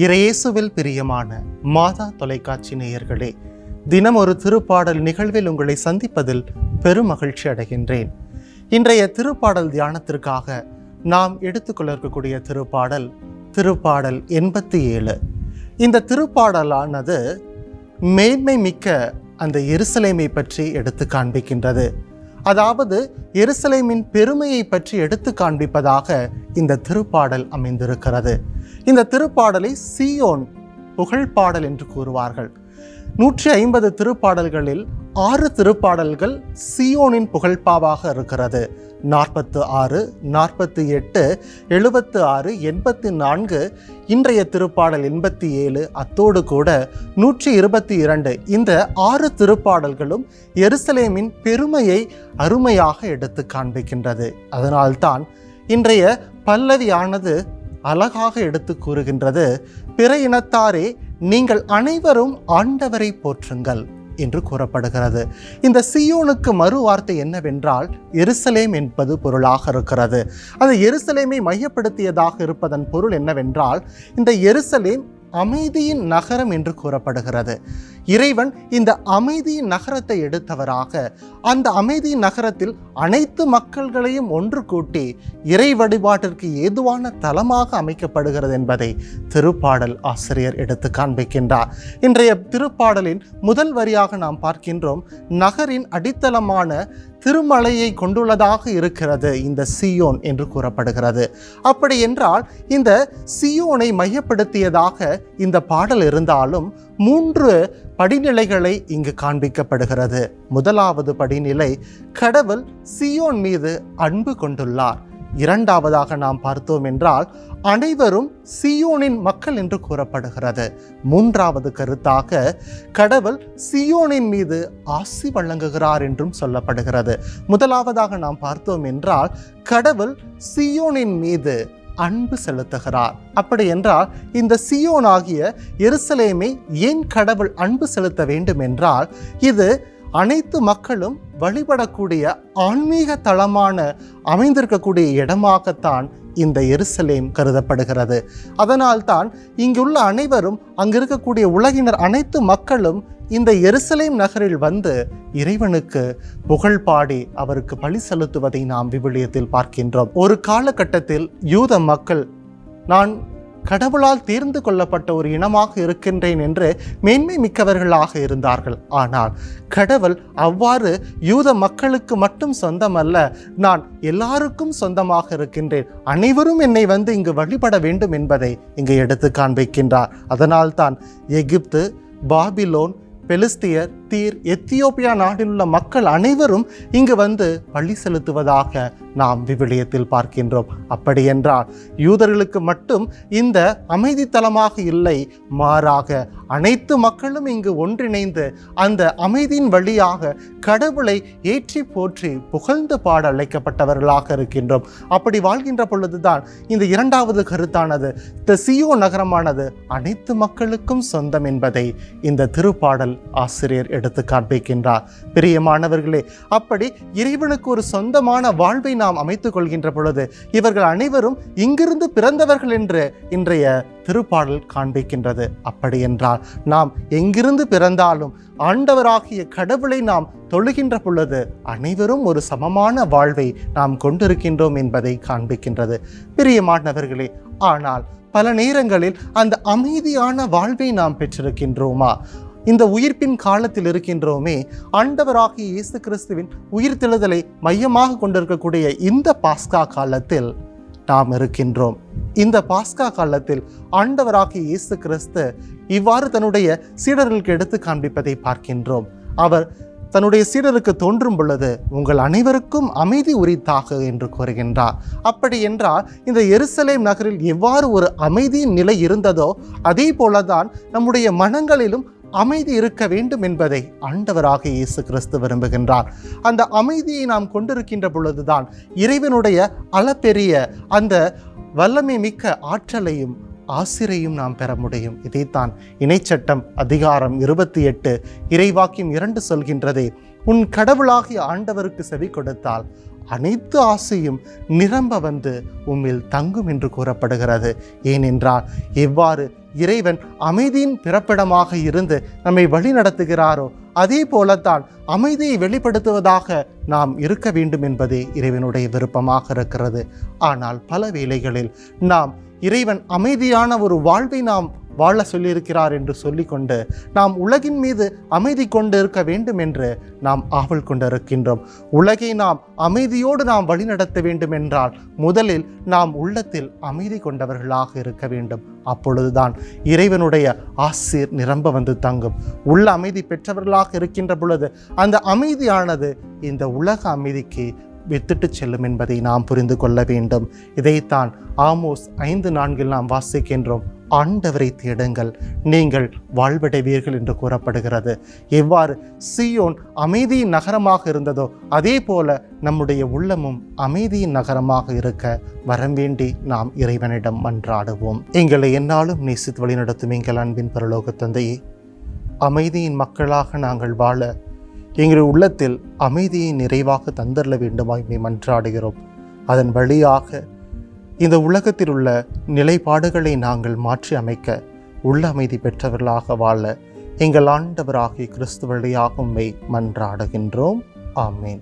இறையேசுவில் பிரியமான மாதா தொலைக்காட்சி நேயர்களே தினம் ஒரு திருப்பாடல் நிகழ்வில் உங்களை சந்திப்பதில் பெருமகிழ்ச்சி அடைகின்றேன். இன்றைய திருப்பாடல் தியானத்திற்காக நாம் எடுத்துக்கொள்ள இருக்கக்கூடிய திருப்பாடல் திருப்பாடல் எண்பத்தி ஏழு இந்த திருப்பாடலானது மேன்மை மிக்க அந்த எருசலேமை பற்றி எடுத்து காண்பிக்கின்றது. அதாவது எருசலேமின் பெருமையை பற்றி எடுத்து காண்பிப்பதாக இந்த திருப்பாடல் அமைந்திருக்கிறது. இந்த திருப்பாடலை சியோன் புகழ்பாடல் என்று கூறுவார்கள். நூற்றி ஐம்பது திருப்பாடல்களில் ஆறு திருப்பாடல்கள் சியோனின் புகழ்பாவாக இருக்கிறது. நாற்பத்து ஆறு நாற்பத்தி எட்டு எழுபத்து ஆறு எண்பத்தி நான்கு இன்றைய திருப்பாடல் எண்பத்தி ஏழு அத்தோடு கூட நூற்றி இருபத்தி இரண்டு இந்த ஆறு திருப்பாடல்களும் எருசலேமின் பெருமையை அருமையாக எடுத்து காண்பிக்கின்றது. அதனால்தான் இன்றைய பல்லவியானது அழகாக எடுத்து கூறுகின்றது பிற இனத்தாரே நீங்கள் அனைவரும் ஆண்டவரை போற்றுங்கள். என்று கூறப்படுகிறது. இந்த சியோனுக்கு மறு வார்த்தை என்னவென்றால் எருசலேம் என்பது பொருளாக இருக்கிறது. அந்த எருசலேமை மையப்படுத்தியதாக இருப்பதன் பொருள் என்னவென்றால் இந்த எருசலேம் அமைதியின் நகரம் என்று கூறப்படுகிறது. இறைவன் இந்த அமைதியின் நகரத்தை எடுத்தவராக அந்த அமைதியின் நகரத்தில் அனைத்து மக்கள்களையும் ஒன்று கூட்டி இறை வழிபாட்டிற்கு ஏதுவான தலமாக அமைக்கப்படுகிறது என்பதை திருப்பாடல் ஆசிரியர் எடுத்து காண்பிக்கின்றார். இன்றைய திருப்பாடலின் முதல் வரியாக நாம் பார்க்கின்றோம் நகரின் அடித்தளமான திருமலையை கொண்டுள்ளதாக இருக்கிறது இந்த சியோன் என்று கூறப்படுகிறது. அப்படி என்றால் இந்த சியோனை மையப்படுத்தியதாக இந்த பாடல் இருந்தாலும் மூன்று படிநிலைகளை இங்கு காண்பிக்கப்படுகிறது. முதலாவது படிநிலை கடவுள் சியோன் மீது அன்பு கொண்டுள்ளார். இரண்டாவதாக நாம் பார்த்தோம் என்றால் அனைவரும் சியோனின் மக்கள் என்று கூறப்படுகிறது. மூன்றாவது கருத்தாக கடவுள் சியோனின் மீது ஆசி வழங்குகிறார் என்றும் சொல்லப்படுகிறது. முதலாவதாக நாம் பார்த்தோம் என்றால் கடவுள் சியோனின் மீது அன்பு செலுத்துகிறார். அப்படி என்றால் இந்த சியோன் ஆகிய எருசலேமை ஏன் கடவுள் அன்பு செலுத்த வேண்டும் என்றால் இது அனைத்து மக்களும் வழிபடக்கூடிய ஆன்மீக தளமான அமைந்திருக்கக்கூடிய இடமாகத்தான் இந்த எருசலேம் கருதப்படுகிறது. அதனால்தான் இங்குள்ள அனைவரும் அங்கு இருக்கக்கூடிய உலகினர் அனைத்து மக்களும் இந்த எருசலேம் நகரில் வந்து இறைவனுக்கு புகழ் பாடி அவருக்கு பழி செலுத்துவதை நாம் விவிலியத்தில் பார்க்கின்றோம். ஒரு காலகட்டத்தில் யூத மக்கள் நான் கடவுளால் தேர்ந்து கொள்ளப்பட்ட ஒரு இனமாக இருக்கின்றேன் என்று மேன்மை மிக்கவர்களாக இருந்தார்கள். ஆனால் கடவுள் அவ்வாறு யூத மக்களுக்கு மட்டும் சொந்தமல்ல நான் எல்லாருக்கும் சொந்தமாக இருக்கின்றேன். அனைவரும் என்னை வந்து இங்கு வழிபட வேண்டும் என்பதை இங்கு எடுத்து காண்பிக்கின்றார். அதனால்தான் எகிப்து பாபிலோன் பெலிஸ்தியர் தீர் எத்தியோப்பியா நாட்டில் உள்ள மக்கள் அனைவரும் இங்கு வந்து பள்ளி செலுத்துவதாக நாம் விவிலியத்தில் பார்க்கின்றோம். அப்படியென்றால் யூதர்களுக்கு மட்டும் இந்த அமைதி தலமாக இல்லை மாறாக அனைத்து மக்களும் இங்கு ஒன்றிணைந்து அந்த அமைதியின் வழியாக கடவுளை ஏற்றி போற்றி புகழ்ந்து பாட அழைக்கப்பட்டவர்களாக இருக்கின்றோம். அப்படி வாழ்கின்ற பொழுதுதான் இந்த இரண்டாவது கருத்தானது இந்த சியோ நகரமானது அனைத்து மக்களுக்கும் சொந்தம் என்பதை இந்த திருப்பாடல் ஆசிரியர் எடுத்து காண்பிக்கின்றார். பிரியமானவர்களே அப்படி இறைவனுக்கு ஒரு சொந்தமான வாழ்வை நாம் அமைத்துக் கொள்கின்ற பொழுது இவர்கள் அனைவரும் இங்கிருந்து பிறந்தவர்கள் என்று இன்றைய திருப்பாடல் காண்பிக்கின்றது. அப்படி என்றால் நாம் எங்கிருந்து பிறந்தாலும் ஆண்டவராகிய கடவுளை நாம் தொழுகின்ற பொழுது அனைவரும் ஒரு சமமான வாழ்வை நாம் கொண்டிருக்கின்றோம் என்பதை காண்பிக்கின்றது. பிரியமானவர்களே ஆனால் பல நேரங்களில் அந்த அமைதியான வாழ்வை நாம் பெற்றிருக்கின்றோமா? இந்த உயிர்ப்பின் காலத்தில் இருக்கின்றோமே ஆண்டவராகிய இயேசு கிறிஸ்துவின் உயிர்த்தெழுதலை மையமாக கொண்டிருக்கக்கூடிய இந்த பாஸ்கா காலத்தில் நாம் இருக்கின்றோம். இந்த பாஸ்கா காலத்தில் ஆண்டவராகிய இயேசு கிறிஸ்து இவ்வாறு தன்னுடைய சீடர்களுக்கு எடுத்து காண்பிப்பதை பார்க்கின்றோம். அவர் தன்னுடைய சீடருக்கு தோன்றும் பொழுது உங்கள் அனைவருக்கும் அமைதி உரித்தாக என்று கூறுகின்றார். அப்படி என்றால் இந்த எருசலேம் நகரில் எவ்வாறு ஒரு அமைதியின் நிலை இருந்ததோ அதே போலதான் நம்முடைய மனங்களிலும் அமைதி இருக்க வேண்டும் என்பதை ஆண்டவராக இயேசு கிறிஸ்து விரும்புகின்றார். அந்த அமைதியை நாம் கொண்டிருக்கின்ற பொழுதுதான் இறைவனுடைய அளப்பெரிய அந்த வல்லமை மிக்க ஆற்றலையும் ஆசிரையும் நாம் பெற முடியும். இதைத்தான் இணைச்சட்டம் அதிகாரம் இருபத்தி எட்டு இறைவாக்கியம் இரண்டு சொல்கின்றதே உன் கடவுளாகிய ஆண்டவருக்கு செவி கொடுத்தால் அனைத்து ஆசையும் நிரம்ப வந்து உம்மில் தங்கும் என்று கூறப்படுகிறது. ஏனென்றால் எவ்வாறு இறைவன் அமைதியின் பிறப்பிடமாக இருந்து நம்மை வழி நடத்துகிறாரோ அதே போலத்தான் அமைதியை வெளிப்படுத்துவதாக நாம் இருக்க வேண்டும் என்பதே இறைவனுடைய விருப்பமாக இருக்கிறது. ஆனால் பல வேளைகளில் நாம் இறைவன் அமைதியான ஒரு வாழ்வை நாம் வாழ சொல்லியிருக்கிறார் என்று சொல்லிக்கொண்டு நாம் உலகின் மீது அமைதி கொண்டு இருக்க வேண்டும் என்று நாம் ஆவல் கொண்டிருக்கின்றோம். உலகை நாம் அமைதியோடு நாம் வழிநடத்த வேண்டும் என்றால் முதலில் நாம் உள்ளத்தில் அமைதி கொண்டவர்களாக இருக்க வேண்டும். அப்பொழுதுதான் இறைவனுடைய ஆசீர் நிரம்ப வந்து தங்கும். உள்ள அமைதி பெற்றவர்களாக இருக்கின்ற பொழுது அந்த அமைதியானது இந்த உலக அமைதிக்கு வித்துட்டு செல்லும் என்பதை நாம் புரிந்து கொள்ள வேண்டும். இதைத்தான் ஆமோஸ் ஐந்து நான்கில் நாம் வாசிக்கின்றோம். ஆண்டவரை தேடுங்கள். நீங்கள் வாழ்வடைவீர்கள் என்று கூறப்படுகிறது. எவ்வாறு சியோன் அமைதியின் நகரமாக இருந்ததோ அதே போல நம்முடைய உள்ளமும் அமைதியின் நகரமாக இருக்க வரம் வேண்டி நாம் இறைவனிடம் மன்றாடுவோம். எங்களை என்னாலும் நேசித்து வழிநடத்தும் எங்கள் அன்பின் பரலோக தந்தையே அமைதியின் மக்களாக நாங்கள் வாழ எங்கள் உள்ளத்தில் அமைதியை நிறைவாக தந்தரல வேண்டுமாய் மே மன்றாடுகிறோம். அதன் வழியாக இந்த உலகத்தில் உள்ள நிலைப்பாடுகளை நாங்கள் மாற்றி அமைக்க உள்ள அமைதி பெற்றவர்களாக வாழ எங்கள் ஆண்டவராகிய கிறிஸ்து வழியாக உம்மை மன்றாடுகின்றோம். ஆமேன்.